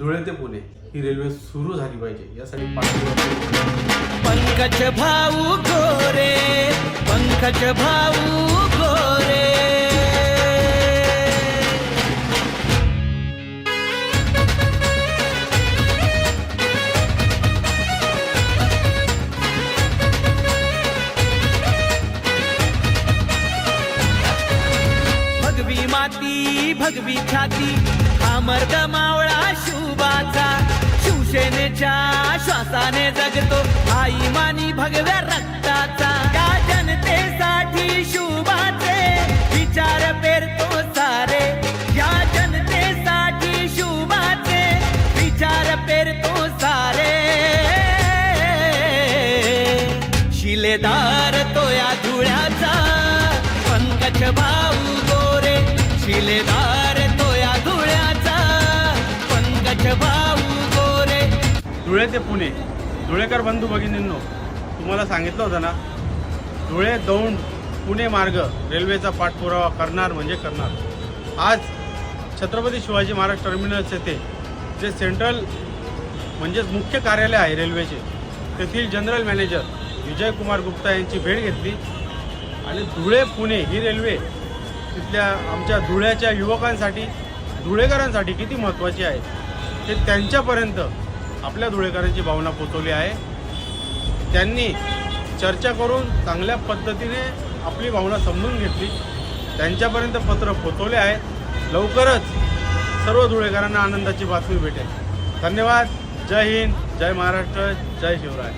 धुळे ते पुणे ही रेल्वे सुरू झाली पाहिजे. यासाठी पंकज भाऊ गोरे पंकज भाऊ गोरे. भगवी माती भगवी छाती अमर्द मावळा शुभाचा. शिवसेनेच्या श्वासाने जगतो आई मानी भगव्या रक्ताचा. या जनतेसाठी शुभाचे विचार पेरतो सारे. या जनतेसाठी शुभाचे विचार पेरतो सारे. शिलेदार तो या धुळ्याचा. पंकज भाऊ गोरे शिलेदार धुळे ते पुणे. धुळेकर बंधू भगिनींनो तुम्हाला सांगितलं होतं ना धुळे दौंड पुणे मार्ग रेल्वेचा पाठपुरावा करणार म्हणजे करणार. आज छत्रपती शिवाजी महाराज टर्मिनस येथे जे सेंट्रल म्हणजेच मुख्य कार्यालय आहे रेल्वेचे तेथील जनरल मॅनेजर विजयकुमार गुप्ता यांची भेट घेतली. आणि धुळे पुणे ही रेल्वे तिथल्या आमच्या धुळ्याच्या युवकांसाठी धुळेकरांसाठी किती महत्त्वाची आहे ते त्यांच्यापर्यंत आपल्या धुळेकरांची भावना पोचवली आहे. त्यांनी चर्चा करून चांगल्या पद्धतीने आपली भावना समजून घेतली. त्यांच्यापर्यंत पत्र पोचवले आहे. लवकरच सर्व धुळेकरांना आनंदाची बातमी भेटेल. धन्यवाद. जय हिंद. जय महाराष्ट्र. जय शिवराय.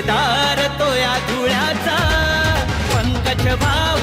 ठेकेदार तो या धुळ्याचा. पंकज भाव